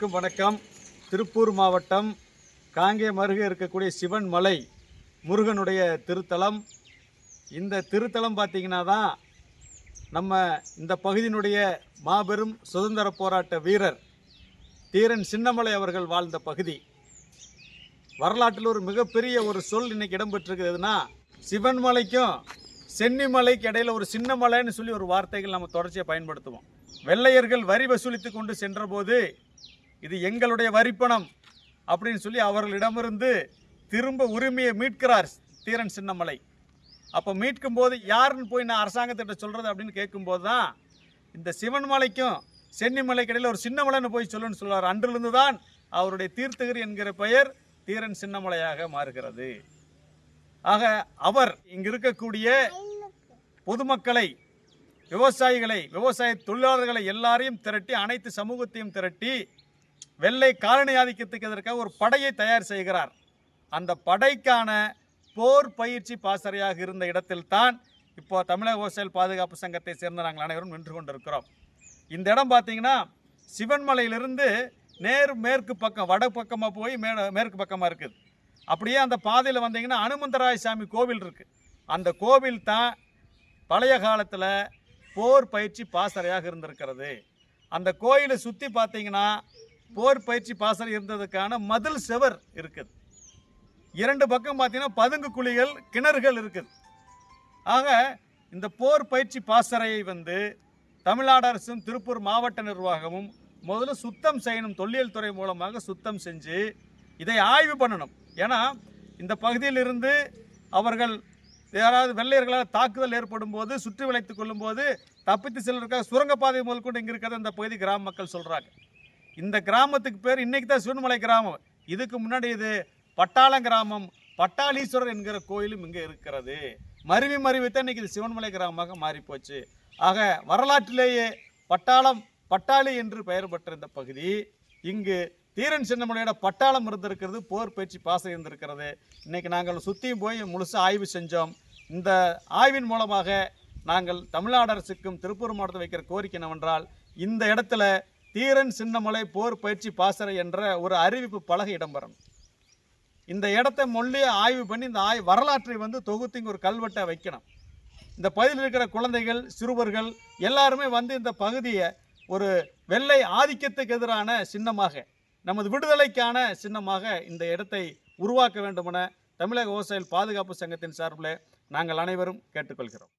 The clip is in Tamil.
அனைவருக்கும் வணக்கம். திருப்பூர் மாவட்டம் காங்கேயம் அருகே இருக்கக்கூடிய சிவன் மலை முருகனுடைய திருத்தலம். இந்த திருத்தலம் பார்த்தீங்கன்னா தான் நம்ம இந்த பகுதியினுடைய மாபெரும் சுதந்திர போராட்ட வீரர் தீரன் சின்னமலை அவர்கள் வாழ்ந்த பகுதி. வரலாற்றில் ஒரு மிகப்பெரிய ஒரு சொல் இன்றைக்கி இடம்பெற்றிருக்கிறதுனா சிவன் மலைக்கும் சென்னிமலைக்கு இடையில ஒரு சின்ன மலைன்னு சொல்லி ஒரு வார்த்தைகள் நம்ம தொடர்ச்சியாக பயன்படுத்துவோம். வெள்ளையர்கள் வரி வசூலித்து கொண்டு சென்றபோது இது எங்களுடைய வரிப்பணம் அப்படின்னு சொல்லி அவர்களிடமிருந்து திரும்ப உரிமையை மீட்கிறார் தீரன் சின்னமலை. அப்போ மீட்கும் போது யாருன்னு போய் நான் அரசாங்கத்திட்ட சொல்கிறது அப்படின்னு கேட்கும்போது தான் இந்த சிவன் மலைக்கும் கடையில் ஒரு சின்னமலைன்னு போய் சொல்லுன்னு சொல்லுவார் அன்றிலிருந்து தான் அவருடைய தீர்த்தகிரி என்கிற பெயர் தீரன் சின்னமலையாக மாறுகிறது. ஆக அவர் இங்கு இருக்கக்கூடிய பொதுமக்களை விவசாயிகளை விவசாய தொழிலாளர்களை எல்லாரையும் திரட்டி அனைத்து சமூகத்தையும் திரட்டி வெள்ளை காலனி ஆதிக்கத்துக்கு எதற்காக ஒரு படையை தயார் செய்கிறார். அந்த படைக்கான போர் பயிற்சி பாசறையாக இருந்த இடத்தில்தான் இப்போ தமிழக விவசாய பாதுகாப்பு சங்கத்தை சேர்ந்த நாங்கள் அனைவரும் நின்று கொண்டிருக்கிறோம். இந்த இடம் பார்த்தீங்கன்னா சிவன்மலையிலிருந்து நேர் மேற்கு பக்கம் வட பக்கமாக போய் மே மேற்கு பக்கமாக இருக்குது. அப்படியே அந்த பாதையில் வந்தீங்கன்னா அனுமந்தராய சாமி கோவில் இருக்குது அந்த கோவில் தான் பழைய காலத்தில் போர் பயிற்சி பாசறையாக இருந்திருக்கிறது. அந்த கோயிலை சுற்றி பார்த்தீங்கன்னா போர் பயிற்சி பாசறை இருந்ததுக்கான மதில் செவர் இருக்குது. இரண்டு பக்கம் பார்த்தீங்கன்னா பதுங்கு குழிகள் கிணறுகள் இருக்குது. ஆக இந்த போர் பயிற்சி பாசறையை வந்து தமிழ்நாடு அரசும் திருப்பூர் மாவட்ட நிர்வாகமும் முதல்ல சுத்தம் செய்யணும் தொல்லியல் துறை மூலமாக சுத்தம் செஞ்சு இதை ஆய்வு பண்ணணும். ஏன்னா இந்த பகுதியிலிருந்து அவர்கள் யாராவது வெள்ளையர்களால் தாக்குதல் ஏற்படும் போது சுற்றி வளைத்து கொள்ளும் போது தப்பித்து செல்வதற்காக சுரங்கப்பாதை முதல் கொண்டு இங்கே இருக்கிறத இந்த பகுதி கிராம மக்கள் சொல்கிறாங்க இந்த கிராமத்துக்கு பேர் இன்னைக்கு தான் சிவன்மலை கிராமம். இதுக்கு முன்னாடி இது பட்டாளம் கிராமம். பட்டாளீஸ்வரர் என்கிற கோயிலும் இங்கே இருக்கிறது. மருவி மருவி தான் இது சிவன்மலை கிராமமாக மாறிப்போச்சு. ஆக வரலாற்றிலேயே பட்டாளம் பட்டாளி என்று பெயர் பெற்ற இந்த பகுதி இங்கு தீரன் சின்னமலையோட பட்டாளம் இருந்திருக்கிறது போர் பயிற்சி பாசம் இருந்திருக்கிறது. இன்றைக்கி நாங்கள் சுற்றியும் போய் முழுசாக ஆய்வு செஞ்சோம். இந்த ஆய்வின் மூலமாக நாங்கள் தமிழ்நாடு அரசுக்கும் திருப்பூர் மாவட்டத்தில் வைக்கிற கோரிக்கை என்னவென்றால் இந்த இடத்துல தீரன் சின்னமலை போர் பயிற்சி பாசறை என்ற ஒரு அறிவிப்பு பலகை இடம்பெறும். இந்த இடத்த மொழி ஆய்வு பண்ணி இந்த ஆய் வரலாற்றை வந்து தொகுத்து இங்கே ஒரு கல்வெட்டை வைக்கணும். இந்த பகுதியில் இருக்கிற குழந்தைகள் சிறுவர்கள் எல்லாருமே வந்து இந்த பகுதியை ஒரு வெள்ளை ஆதிக்கத்துக்கு எதிரான சின்னமாக நமது விடுதலைக்கான சின்னமாக இந்த இடத்தை உருவாக்க வேண்டுமென தமிழக விவசாயிகள் பாதுகாப்பு சங்கத்தின் சார்பில் நாங்கள் அனைவரும் கேட்டுக்கொள்கிறோம்.